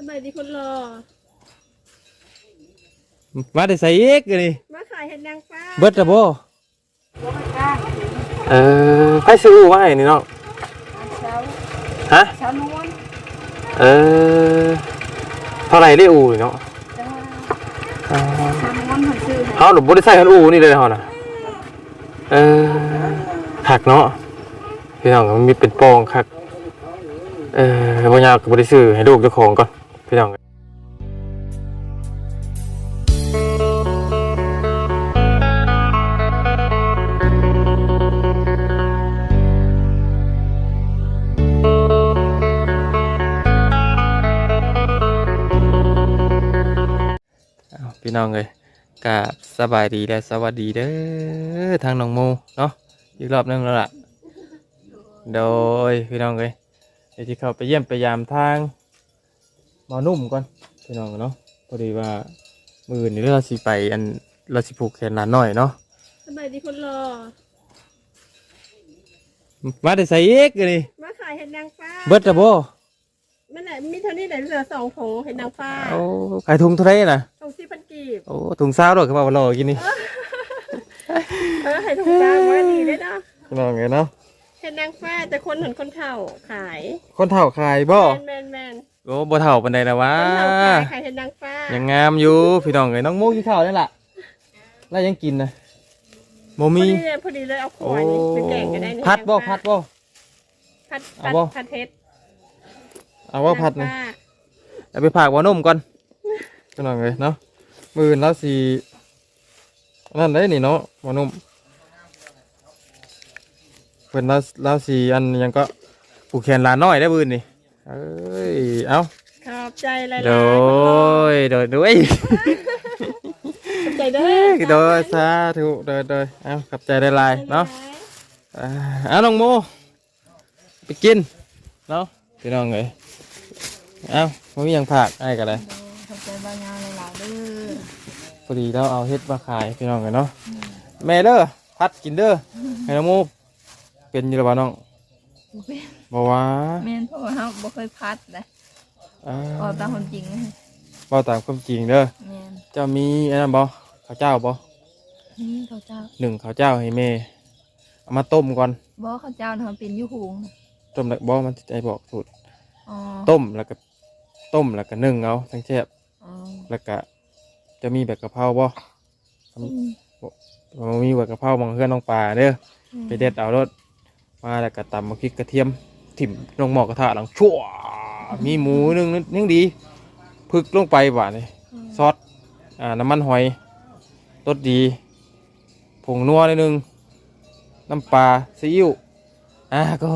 สบายดีคนรอมาได้ใส่อีกอันนี่มาขายเห็ดนางฟ้าเบิดละบ่เออให้ซื้ออู่ไว้นี่เนาะเช้าฮะ เช้านวลเออเท่าไหร่ได้อู่นี่เนาะจ้าเออเช้านวลหันซื้อให้เฮาหนูบ่ได้ใส่คันอู่นี่เลยเฮาน่ะเออคักเนาะพี่น้องมันมีเป็นโปองคักเออบ่ยากก็บ่ได้ซื้อให้ลูกเจ้าของก่อน พี่น้องพี่น้องเอ้ยก็สบายดีและสวัสดีเด้อทางน้องโมเนาะอีกรอบนึงแล้วล่ะ โดยพี่น้องเอ้ยเดี๋ยวที่เขาไปเยี่ยมไปยามทาง หมอนุ่มก่อนพี่น้องเนาะพอดีว่ามือนี่เราสิไปอันเราสิผูกแขนหลานน้อยเนาะสบายดีคนรอมาได้ใส่อีกอันนี่มาขายเห็ดนางฟ้าเบิดละบ่มันแหละมีเท่านี้แหละเหลือสองถุงเห็ดนางฟ้าโอ้ขายถุงเท่าไหรน่ะถุงสี่พันกีบโอ้ถุงซาวดอกคือว่าบ่รอกินนี่เออให้ถุงกลางมาดีเลยเนาะ พี่น้องเอ้ยเนาะ เห็ดนางฟ้าแต่คนเห็นคนเฒ่าขายคนเฒ่าขายบ่แมนแมนแมนโอ้บ่เฒ่าปานใดนะวะคนเฒ่าขายขายเห็ดนางฟ้ายังงามอยู่พี่น้องเอ้ยน้องโมกินข้าวนี่ล่ะแล้วยังกินนะบ่พอมีดีเลยพอดีเลยเอาขโอ้วดนี่ไปแกงกันได้นี่พัดบ่เห็นนางฟ้าพัดบ่พัดเอาพัดบ่พัดเห็ดเอาว่าพัดนี่นางฟ้าเอาไปฝากหมอนุ่มก่อนพี่น้องเอ้ยเนาะมือแล้วสีนั่นได้นี่เนาะหมอนุ่ม เพิ่นแล้วแล้วสีอันยังก็ผูกแขนหลานน้อยได้บืนนี่เอ้ยเอ้าขอบใจหลายๆโดยโดยโดย ขอบใจเด้อโดยสาธุโดยโดยเอ้าขับใจได้หลายเนาะ อ่าเอาน้องโมไปกินเนาะพี่น้องเอ้ยเอ้าไม่มีหยังผักไอ้กันเลยขอบใจบางงานหลายๆเด้อพอดีเราเอาเฮ็ดมาขายพี่น้องกันเนาะแม่เด้อพัดกินเด้อให้น้องโม เป็นอยู่หรือเปล่าน้องบอกว่าแม่นเพราะว่าเราบ่เคยพัดเลยอ่าเอาตามความจริงนะเบาตามความจริงเด้อแม่นเจ้ามีอันนั้นบ่ข้าวเจ้าบ่นี่เขาเจ้าหนึ่งข้าวเจ้าให้แม่เอามาต้มก่อนบ่เขาเจ้าทำเป็นอยูหุงต้มแล้วบ่มันจะบอกสูตร อ๋อต้มแล้วก็ต้มแล้วก็นึ่งเอาทั้งแซ่บอ๋อแล้วก็จะมีแบบกะเพราบ่อืมบ่มีแบบกะเพราบางเฮือนน้องปลาเด้อไปเด็ดเอารถ มาแล้วก็ตำมะพริกกระเทียมถิ่มลงหม้อกระทะหลังชั่วมีหมูนึงนึงดีพึกลงไปหวานเลยซอสอ่าน้ำมันหอยรสดีผงนัวนิดนึงน้ำปลาซีอิ๊วอ่าก็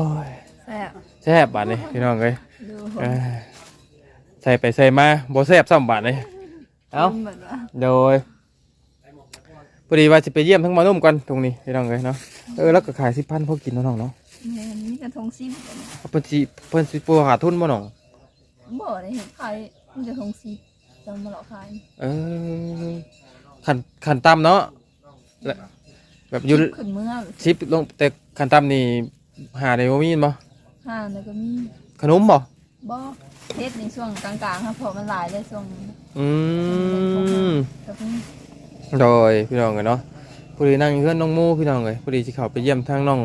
แซ่บแซ่บบาดเลยพี่น้องเลยดูเอ้ยใส่ไปใส่มาบ่แซ่บซ้ำบาดเลยเอ้าเหมือนว่าโดย พอดีว่าจะไปเยี่ยมทั้งหมานุ่มกันตรงนี้พี่น้องเลยเนาะเออแล้วก็ขายสิพันพวกกินเนาะน้องเนาะแม่นมีกระทงซิบอันนี้เพิ่นสิเพิ่นสิปัวหาทุนบ่น้องบ่ได้เห็นใครมีกระทงซิบจำมาหลอกขายเออขันขันต่ำเนาะและแบบอยู่ขึ้นเมื่อชิปลงแต่ขันต่ำนี่หาได้บ่มีบ่ห้าแล้วก็มีขนมบ่บ่เฮ็ดในช่วงกลางๆครับเพราะมันหลายเลยช่วงนี้อืมก็มี โดยพี่น้องกันเนาะพอดีนั่งอยู่เพื่อนน้องหมูพี่น้องเลยพอดีสิเข้าไปเยี่ยมทางน้อง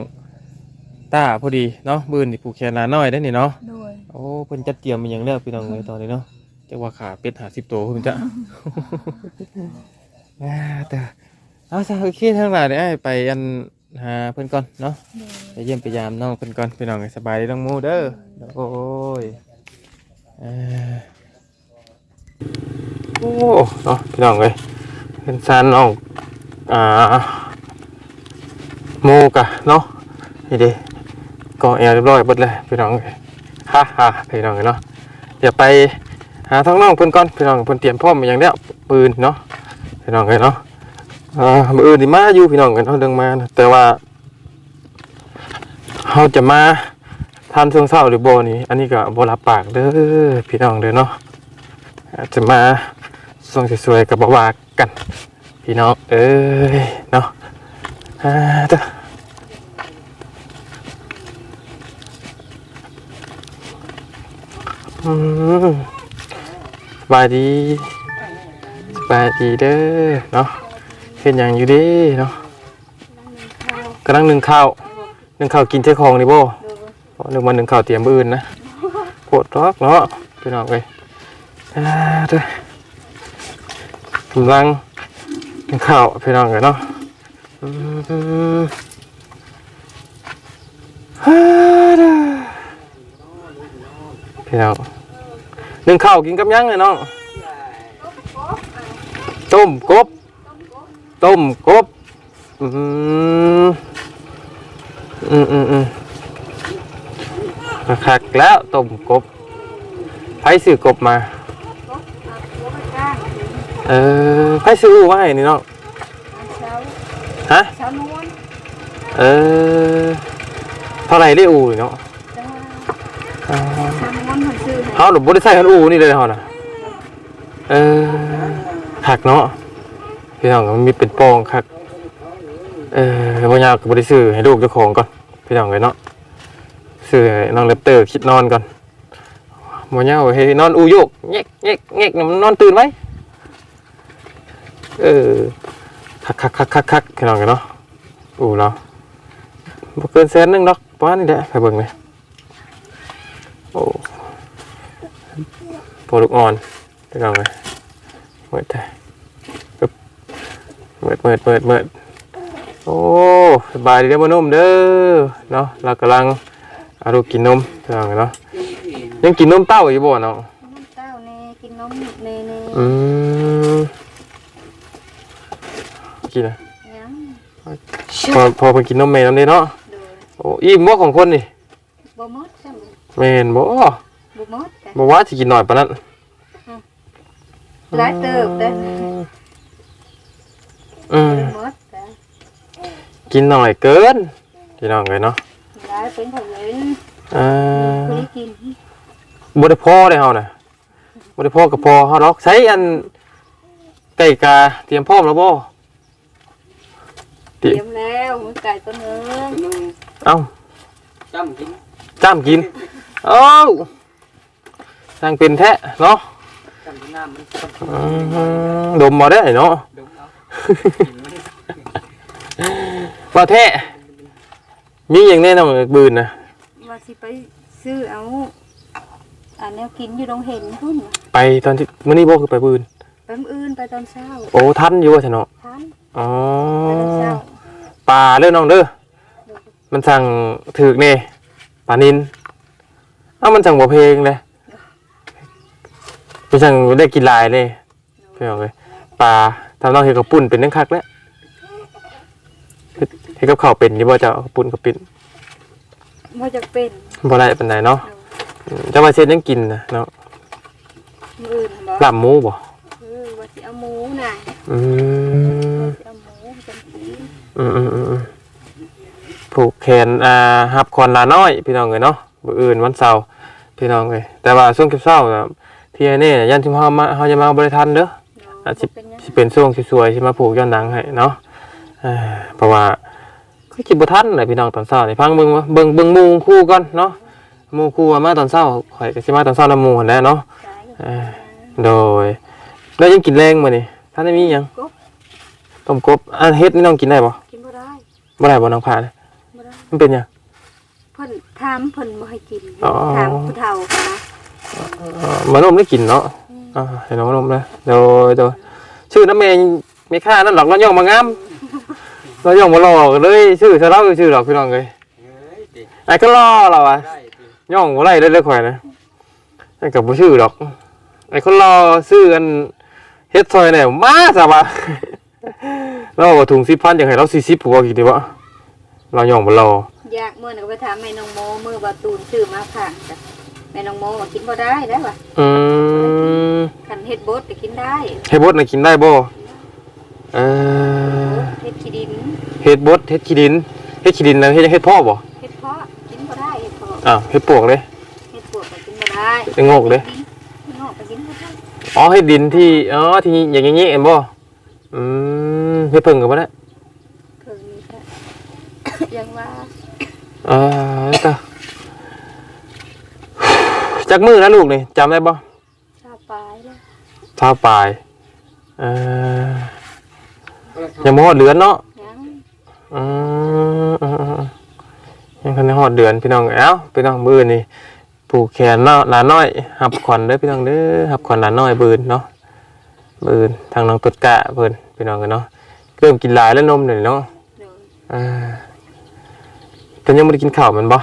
ตาพอดีเนาะบืนนี่ผูกแขนหลานน้อยได้นี่เนาะโดยโอ้เพิ่นจัดเตรียมมันยังเลือกพี่น้องเลยตอนนี้เนาะจักว่าขาเป็ดหาสิบตัวเพิ่นจะอ่าแต่เอาซะโอเคทั้งหลายเดี๋ยวให้ไปอันหาเพิ่นก่อนเนาะโดยไปเยี่ยมไปยามน้องเพิ่นก่อนพี่น้องให้สบายดีน้องหมูเด้อโอ้ยเอ่อโอ้เนาะพี่น้องเลย เป็นซานน้องอ่าหมูกะเนาะนี่เดิก็แอร์เรียบร้อยเบิดเลยพี่น้องฮ่าฮ่าพี่น้องเนาะเดี๋ยวไปหาท้องน้องเพิ่นก่อนพี่น้องเพิ่นเตรียมพร้อมาอย่างเนี้ยปืนเนาะพี่น้องเนาะอ่ามืออื่นนี่มาอยู่พี่น้องกันเนาะเรื่องมาแต่ว่าเขาจะมาทานช่วงเช้าหรือโบนี่ อันนี้ก็บรับปากเด้อพี่น้องเด้อเนาะจะมาส่งสวยๆกับบาวา กัน พี่น้องเอ้ยเนาะอ่าเด้ออืมบายดีสบายดีเด้อเนาะเห็นอย่างอยู่เดีเนาะกำลังหนึ่งข้าวหนึ่งข้าวกินเท่ของนี่บ่เพราะหนึ่งวันหนึ่งข้าวเตรียมมื้ออื่นนะโคตรรอกเนาะพี่น้องเอ้ยอ่าเด้อ กำลังหนึ่งข้าวพี่น้องเอ้ยเนาะพี่น้องหนึ่งข้าวกินกับยังเลยน้องต้มกบต้มกบอืมอืมอืมอืมคักแล้วต้มกบไผซื้อกบมา เออไผซื้ออูมาให้นี่เนาะเช้าฮะ เช้านวลเออเท่าไหร่ได้อูนี่เนาะจังว่าอ่าเช้านวลคนซื้อให้เฮาหนูบ่ได้ใส่คันอูนี่เลยเฮาน่ะเออคักเนาะพี่น้องมันมีเป็นปองคักเออบ่ยากก็บ่ได้ซื้อให้ลูกเจ้าของก่อนพี่น้องเอ้ยเนาะซื้อให้น้องเลปเตอร์คิดนอนก่อนบ่ยากให้นอนอูโยกแงกแงกแงกนอนตื่นไว้ เออคักคักคักคักคักพี่น้องเอ้ยเนาะอูเราบ่เกินแสนหนึงดอกประมาณนี้แหละไปเบิ่งเลยโอ้โปรลูกอ่อนพี่น้องเอ้ยเมิดได้ปึ๊บเมิดเมิดเมิดเมิดโอ้สบายดีเด้อบ่นุ่มเด้อเนาะเรากำลังเอาลูกกินนมเท่านั้นเนาะยังกินนมเต้าอยู่บ่เนาะน้ำเต้าเน่กินนมเน่เน่อืม กินนะยังพอพอเพิ่นกินนมแม่นำเด้เนาะโดยโอ้อิ่มบ่ของคนนี่บ่หมดจังแม่นบ่บ่หมดกันบ่ว่าสิกินน้อยปานนั้นหลายเติบเด้ออืมบ่หมดกันกินน้อยเกินพี่น้องเอ้ยเนาะหลายเป็นของเงินอ่าบ่ได้กินบ่ได้พอได้เฮาน่ะบ่ได้พอกับพอเฮาหรอกใช้อันไก่กาเตรียมพร้อมแล้วบ่ เตรียมแล้วมันไก่ตัวหนึงเอ้าจำกินจ้ำกินเอ้าทางเป็นแท้เนาะจำกินน้ำมันจำกินอืมดมมาได้เนาะ ดมเอากินมันว่าแท้มีอย่างแน่นอนบืนนะว่าสิไปซื้อเอาอันแนวกินอยู่โรงเห็นพุ่นว่ะไปตอนที่มื้อนี้บ่คือไปบืนไปมื้ออื่นไปตอนเช้าโอ้ทันอยู่ว่าซั่นเนาะทัน อ๋อไปตอนเช้าปลาเด้อน้องเด้อมันสั่งถึกแน่ปลานินเอ้ามันสั่งบ่เพลงเลยมันสั่งได้กินหลายเลยพี่น้องเอ้ยปลาทำน้องเฮ็ดกับปุ่นเป็นจังคักแล้วเฮ็ดเฮ็ดกับข้าวเป็นอยู่บ่เจ้ากับปุ่นกับปิ้นบ่จะเป็นบ่ได้ปานใดเนาะอืมจะมาเช็ดยังกินนะเนาะมื้ออื่นบ่ลาบหมูบ่เออ ว่าสิเอาหมูน่ะอืมสิเอาหมูจังซี่อืมอืมอืมอืมผูกแขนอ่าหับคอนลาน้อย พี่น้องเอ้ยเนาะมื้ออื่นวันเสาร์พี่น้องเอ้ยแต่ว่าช่วงเช้าๆน่ะที่ไอ้นี่ยันที่เฮามาเฮาจะมาบ่ได้ทันเด้อ อาจสิเป็นหยังสิเป็นช่วงสวยๆสิมาผูกย้อนหลังให้เนาะเอ่อเพราะว่าคือคิดบ่ทันเลยพี่น้องตอนเช้านี่ฟังเบิ่งว่าเบิ่งเบิ่งหมู่คู่ก่อนเนาะหมู่คู่ว่ามาตอนเช้าข่อยก็สิมาตอนเช้านำหมู่หั่นแหละเนาะตายเอ่อ โดย แล้วยังกินแรงมื้อนี่ท่านได้มีหยังกบ ต้มกบอันเฮ็ดนี่น้องกินได้บ่กินบ่ได้บ่ได้บ่น้องพาเนี่ยบ่ได้มันเป็นหยัง เพิ่นถามเพิ่นบ่ให้กินอ๋อ ถามผู้เฒ่าค่ะเอ่อมานมได้กินเนาะอ่าให้น้องนมเลยโดยโดยชื่อน้ำแม่ไม่ค่านั่นหรอกเราย่องมางามเราย่องมาหลอกเลยชื่อซะเราชื่อหรอกพี่น้องเอ้ยเฮ้ยติไอ้ก็ล่อเราอะได้ติย่องบ่ไล่เลยเลยข่อยนะไอ้กับบ่ชื่อดอก ไอ้คนรอซื้อกันเฮ็ดซอยเนี่ยมาซะวะเราบอกว่าถุงสิบพันอยากให้เราสี่สิบผัวกี่ดีวะเราย่องบ่รออยากมื้อนึงก็ไปถามแม่น้องโมมื้อบ่ตูนซื้อมาฝากจ้ะแม่น้องโมว่ากินบ่ได้แล้วว่ะอืมคันเฮ็ดบดก็กินได้เฮ็ดบดน่ะกินได้บ่เออเฮ็ดขี้ดินเฮ็ดบดเฮ็ดขี้ดินเฮ็ดขี้ดินแล้วเฮ็ดเฮ็ดพ่อบ่เฮ็ดเพาะกินบ่ได้เฮ็ดเพาะอ้าวเฮ็ดปวกเลยเฮ็ดปวกก็กินบ่ได้เฮ็ดงอกเลย งอกก็กินบ่ได้ อ๋อเฮ็ดดินที่อ๋อที่อย่างงี้ๆเอ็มบ่อืมเฮ็ดเพิ่งก็บ่ได้เพิ่งมีค่ะยังว่าอ่าแล้วก็จักมือนะลูกนี่จำได้บ่ชาปลายแล้วเท่าปลายเอ่อยังบ่ฮอดเดือนเนาะยังอืมอืมอืมยังคันได้ฮอดเดือนพี่น้องเอ้าพี่น้องมื้อนี่ ผูกแขนเนาะหลานน้อยหับขวัญเด้อพี่น้องเด้อหับขวัญหลานน้อยบืนเนาะบืนทางน้องตุดกะเพิ่นพี่น้องกันเนาะเริ่มกินหลายแล้วนมนี่เนาะโดยอ่าเพิ่นยังบ่ได้กินข้าวแมันบ่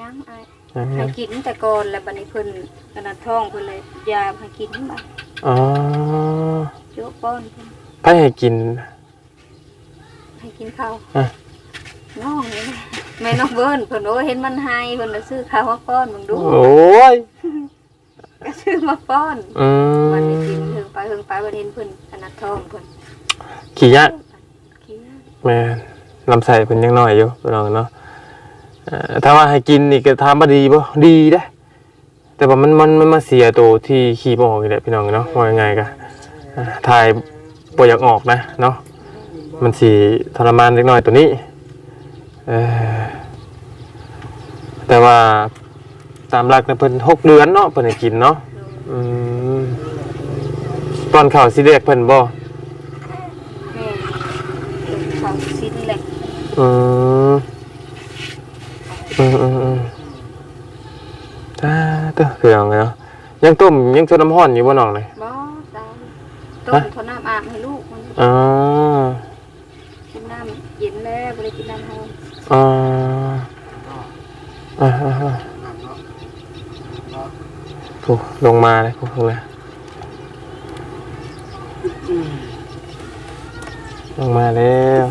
ยังไอ้ยังให้ยังกินแต่ก่อนแล้วบัดนี้เพิ่นขนาดท้องเพิ่นเลยยาให้กินบัดอ๋อโยกป้อนเพิ่นไผให้กินให้กินข้าวอะ น้องนี่นะแม่น้องเบิ้นเพิ่นโอ้เห็นมันให้เพิ่นเลยซื้อข้าวมาป้อนมึงดูโอ้ยก็ซื้อมาป้อนอืวันนี้มกินถึงไปถึงไปวันเห็นเพิ่นขนาดท้องเพิ่นขี้ยะกินแม่นลำไส้เพิ่นยังน้อยอยู่พี่น้องเนาะเอ่อถ้าว่าให้กินนี่ก็ถามว่าดีบ่ดีเด้แต่ว่ามันมันมันมาเสียตัวที่ขี้บ่ออกนี่แหละพี่น้องเนาะว่ายังไงก็อ่าถ่ายบ่อยากออกนะเนาะมันสิทรมานเล็กน้อยตัวนี้เออ แต่ว่าตามหลักนะเพิ่นหกเดือนเนาะเพิ่นให้กินเนาะอืมตอนเข้าสิเรียกเพิ่นบ่แม่เพิ่นข้าวชิ้นเล็กอืมอืมอืมอืมตาเด้อพี่น้องเนาะยังต้มยังชดน้ำร้อนอยู่บ่น้องเลยบ่ตายต้มทนน้ำอาบให้ลูกมันอ๋อกินน้ำเย็นแล้วบ่ได้กินน้ำร้อน อ๋ออ่าอ่าอ่าโอ้ลงมาเลยพวกเลยลงมาแล้ว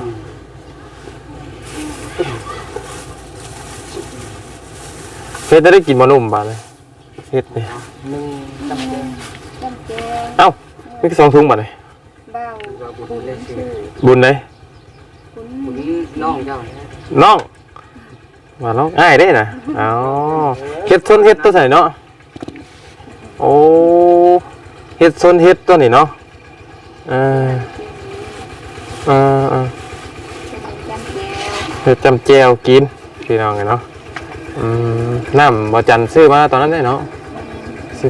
เฮ็ดได้กินบะนุ่มบาดเลยเฮ็ดนี่หนึ่งจำเป็นจำแจวเอ้ามีแค่สองถุงบาดเลยเบ้าบุญชื่อบุญเลยบุญผมน้องเจ้าเน่องมาน้องง่ายได้นะอ๋อเฮ็ดส้นเฮ็ดตัวใส่เนาะโอ้เฮ็ดส้นเฮ็ดตัวนี้เนาะเออเออเฮ็ดจำแจวกินพี่น้องไงเนาะอืมน้ำบ่จันซื้อมาตอนนั้นได้เนาะซื้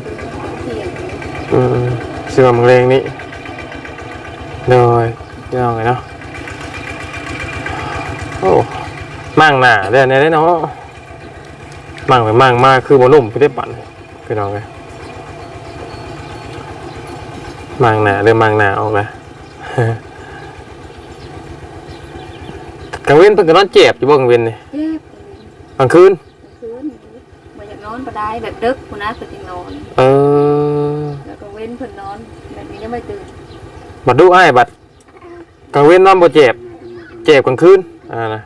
อืมซื้อมาเมืองเลงนี่เลยพี่น้องไงเนาะโอ้ มั่งหน้าเด้อเนี่ยเด้อเนาะมั่งไปมั่งมาคือบ่นุ่มพี่ได้ปั่นพี่น้องไงมั่งหน้าเริ่มมั่งหน้าออกแล้วกลางเว้นเพิ่นก็นอนเจ็บอยู่บ่กลางเว้นนี่เจ็บกลางคืนคืนมาอยากนอนก็ได้แบบดึกคุณนะคือจินอนเออแล้วก็เว้นเพิ่นนอนแบบนี้ยังไม่ตื่นบัดดูอ้ายบัดกลางเว้นนอนบ่เจ็บเจ็บกลางคืนอ่านะ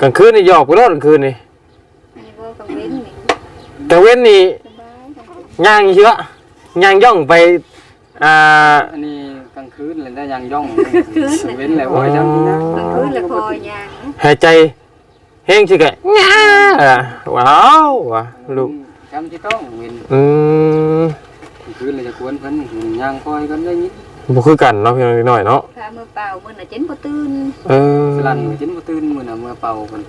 กลางคืนนี่หยอกไปรอดกลางคืนนี่อันนี้ก็กังเว้นนี่กลางเว้นนี่สบายกลางคืนย่างเชื้อย่างย่องไปอ่าอันนี้กลางคืนเลยได้ยังย่องเว้นแล้วโอ้ยจำนี่นะกลางคืนแล้วคอยยางหายใจแห้งสิกะง่าอะว้าวว่ะลูกจำที่ต้องเว้นอืมกลางคืนเลยจะกวนเพิ่นย่างคอยกันได้ยิน บ่คือกันเนาะพี่น้องนิดหน่อยเนาะพามือเปล่ามือน่ะเจ็นบ่ตื่นเออสลันจิ้นบ่ตื่นมื้อน่ะมื้อเป่าเพิ่น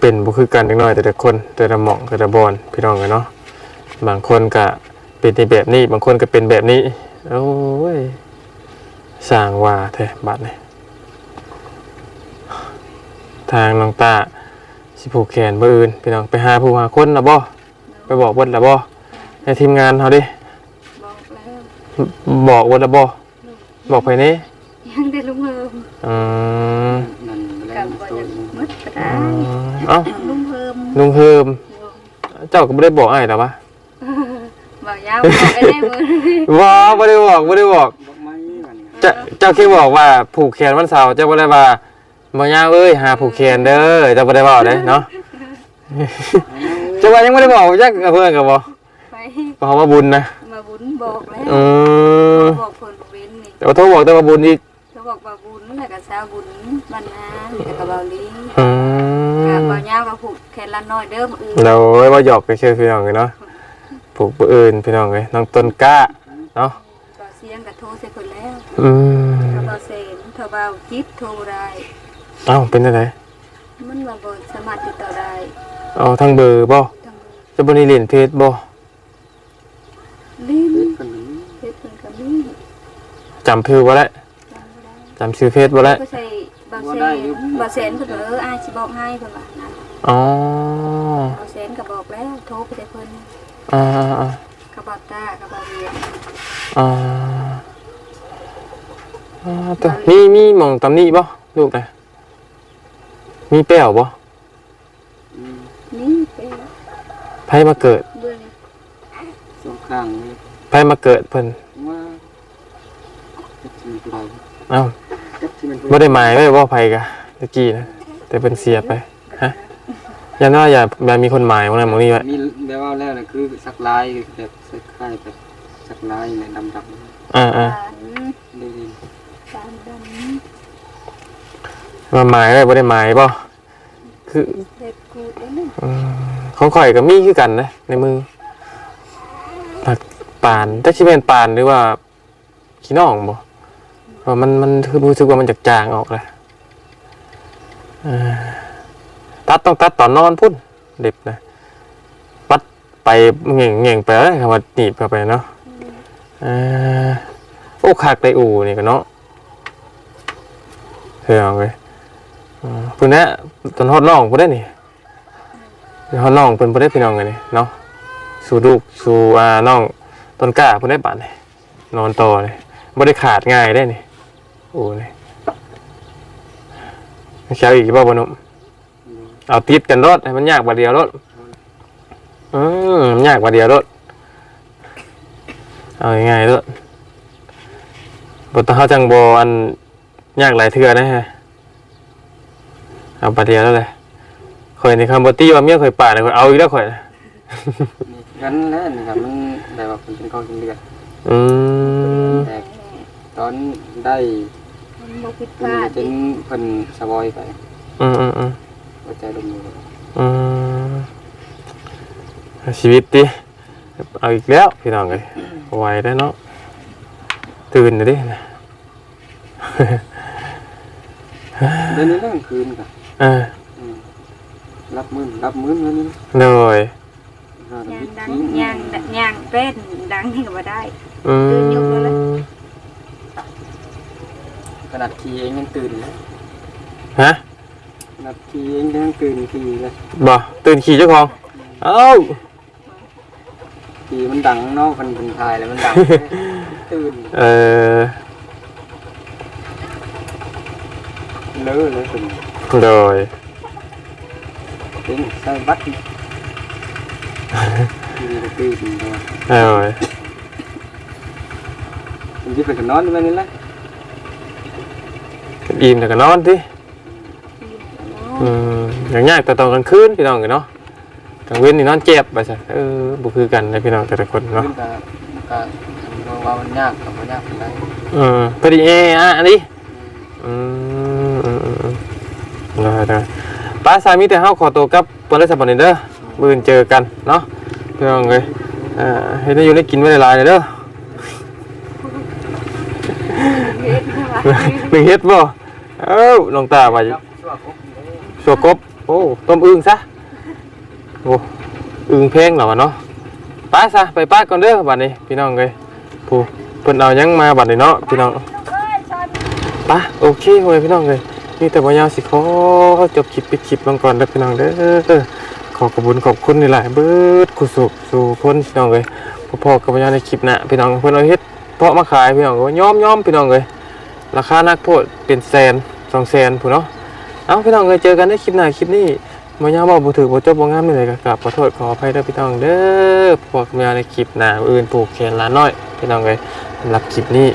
เป็นบ่คือกันนิดหน่อยแต่ละคนแต่ละหม่องแต่ละบอนพี่น้องกันเนาะบางคนก็เป็นในแบบนี้บางคนก็เป็นแบบนี้โอ้ยสร้างว่าแท้บัดนี้ทางน้องตาสิผูกแขนบ่อื่นพี่น้องไปหาผู้หาคนละบ่ไปบอกเบิดละบ่ให้ทีมงานเฮาดิบอกแล้วบอกเบิดละบ่ บอกไปนี่ยังได้ลุงเฮิมอืมนั่นแล้กัวบบ่ตัอวยากมืดก็ได้เอ้าลุงเฮิมลุงเฮิมเจ้าก็บ่ได้บอกอ้ายหรอวะบอกยาวบอกไอ้ได้มือบ่บ่ได้บอกบ่ได้บอกบอกไม้กันเจ้าเจ้าแค่บอกว่าผูกแขนวันเสาร์เจ้าบ่ได้ว่าบ่ยาวเอ้ยหาผูกแขนเด้อเจ้าบ่ได้บอกเด้เนาะเจ้าว่ายังบ่ได้บอกจักกับเพื่อนก็บ่ไปก็เขาว่าบุญนะมาบุญบอกแล้วอืมบอกเพิ่นบ่เว้นนี่ แต่ว่าโทรบอกแต่ว่าบุญอีกเขาบอกว่าบุญแล้วก็สาวบุญบ้านนาแล้วก็เบาลีอืก็มบ่ยาวก็ผูกแขนละน้อยเด้อมื้ออื่นเราไว้ว่าหยอกกันเชื่อพี่น้องกันเนาะผูกผู้อื่นพี่น้องเอ้ยน้องต้นกล้าเนาะก็เสียงก็โทรใส่เพิ่นแล้วอืมถ้าเบาเซนถ้าเบาจิตโทรได้เอ้าเป็นจังไดมันว่าบ่สามารถติดต่อได้เอาทางเบอร์บ่ทั้งจะบ่ได้เล่นเพจบ่ลิ้น เพิ่น เฮ็ดเพิ่นก็มีำชื่อบ่ได้จำชื่อเฟซบ่ได้ก็ใส่บางเซนบางเซนเพิ่นว่าเอออ้ายสิบอกให้เพิ่นว่านะอ๋อบางเซนก็บอกแล้วโทรไปแต่เพิ่นอ่าอ่าอ่าก็บอกตาก็บอกเรียนอ่าอ่าตัวมีมีหมองตำหนี้บ่ลูกนะมีแป้วบ่อืมนี่ไปไผมาเกิดเบิ่งสองข้างนี่ไผมาเกิดเพิ่น ว่าจะกินอะไร เอ้าจะกินมันบ่ได้หมายไว้ว่าไผกะตะกี้นะแต่เพิ่นเสียไปฮะยันว่าอย่าอย่ามีคนหมายว่านั้นหมองนี้ไว้มีแบบว่าแล้วน่ะคือสักลายแบบสักคล้ายแบบสักลายเนี่ยดำอ่าอ่าตาลๆนี่ตาลดมาหมายไว้บ่ได้หมายบ่คือำเล็บกูดแล้วนี่อืมของข่อยก็มีคือกันนะในมือผักปานแต่สิเป็นปานหรือว่าขี้น้องบ่ เพราะมันมันคือรู้สึกว่ามันจากจางออกเลยตัดต้องตัดตอนนอนพุ่นเด็บนะปัดไปเง่งเง่งไปเลยคำว่าหนีบเข้าไปเนาะอ่อโอ้ขากไตอูนี่ก็เนาะเฮ้ยเอาเลยอืมพุ่นนะตอนฮอดน้องพุ่นได้นี่ฮอดน้องเพิ่นได้พี่น้องกันนี่เนาะสู่ลูกสู่อ่าน้องต้นกล้าพุ่นได้บาดนี่นอนต่อเลยบ่ได้ขาดง่ายได้นี่ โอ้นี่เช้าอีกบ่บ่หนุ่มเอาติดกันรถให้มันยากกว่าเดียวรถอืมมันยากกว่าเดียวรถเอาง่ายๆรถบทเขาจังโบอันยากหลายเทื่อนะฮะเอาปาเดียวแล้วเลยข่อยในคำบตี้ว่าเมียข่อยป่าดเลยข่อยเอาอีกแล้วข่อยน่ะนี่กันแล้วนี่ครับมันแบบว่าเป็นข้าวกินเลือดอืมแต่ตอนได้ มันบ่ผิดพเพิ่นลาดจนเพิ่นสบอยไปอืมอืมอืมหัวใจดมอยู่อืมชีวิตดิเอาอีกแล้วพี่น้องเลยไหวได้วเนาะตื่นเลยดินะเดี๋ยวนี้เรื่องคืนกันอ่าอืมรับมื้อรับมื้อแล้วนี่เลยเราจะย่างพิดังธีย่างย่างเป็นดังนี่ก็บ่ได้อืตื่นยุคแล้วเลยม ขนาดขี่เองยังตื่นเลยฮะขนาดขี่เองยังตื่นขี่เลยบ่ตื่นขี่เจ้าของเอ้าขี่มันดังเนอกพันพันทายแล้วมันดัง ตื่นเออเลอะเลยตื่นโดยถึงใส่บัตรขี่ก็ตื่นตัวโดยมันจะเป็นกันนอนอยู่แบบนี้แหละ อิ่มแต่ก็นอนสิอืมอย่างยากแต่ตอนกลางคืนพี่น้องกันเนาะกลางเว้นนี่นอนเจ็บไปซะเออบุคือกันนะพี่น้องแต่ละคนเนาะขึ้นกับกับเราว่ามันยากกับมันยากเป็นไรอืมพอดีเออะอันนี้อืมอืมอืมอืมได้ได้ป้าสามีแต่เฮาขอตัวกลับเปิดเลยสัปดาห์นี้เด้อมื้ออื่นเจอกันเนาะพี่น้องเอ้ยอ่าให้ได้อยู่ได้กินไว้หลายๆเด้อหนึ่งเฮ็ดบ่ เอ้าลองตาว่าอยู่ช่วงครบชัวกบ โอ้ ต้มอึ่งซะ โอ้อึ่งแพงเหรอวะเนาะป้าซะ ไปป้าก่อนเด้อบัดนี้ พี่น้องเอ้ยผู้เพิ่นเอายังมาบัดนี้เนาะ พี่น้องป้าโอเคเว้ยพี่น้องเอ้ยนี่แต่ว่ายาวสิขอจบคลิปปิดคลิปลงก่อนเด้อพี่น้องเด้อ ขอขอบคุณขอบคุณหลายเบิดกุศลสู่คนพี่น้องเอ้ยพอๆกับว่ายาวในคลิปน้าพี่น้องเพิ่นเอาเฮ็ดเพาะมาขายพี่น้องก็ยอมยอมพี่น้องเอ้ยราคานักโทษเป็นแสน สองแสนผู้เนาะเอาพี่น้องเคยเจอกันในคลิปหน้าคลิปนี้มายาบอกบุถือบุจบบ่งามนี่เลยก็กราบขอโทษขออภัยด้วยพี่น้องเด้อพวกมาในคลิปหน้าอื่นปลูกแขนหลานน้อย พี่น้องเลยสำหรับคลิปนี้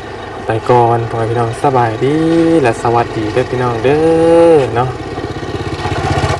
ไปก่อนขอพี่น้องสบายดีและสวัสดีด้วยพี่น้องเด้อเนาะ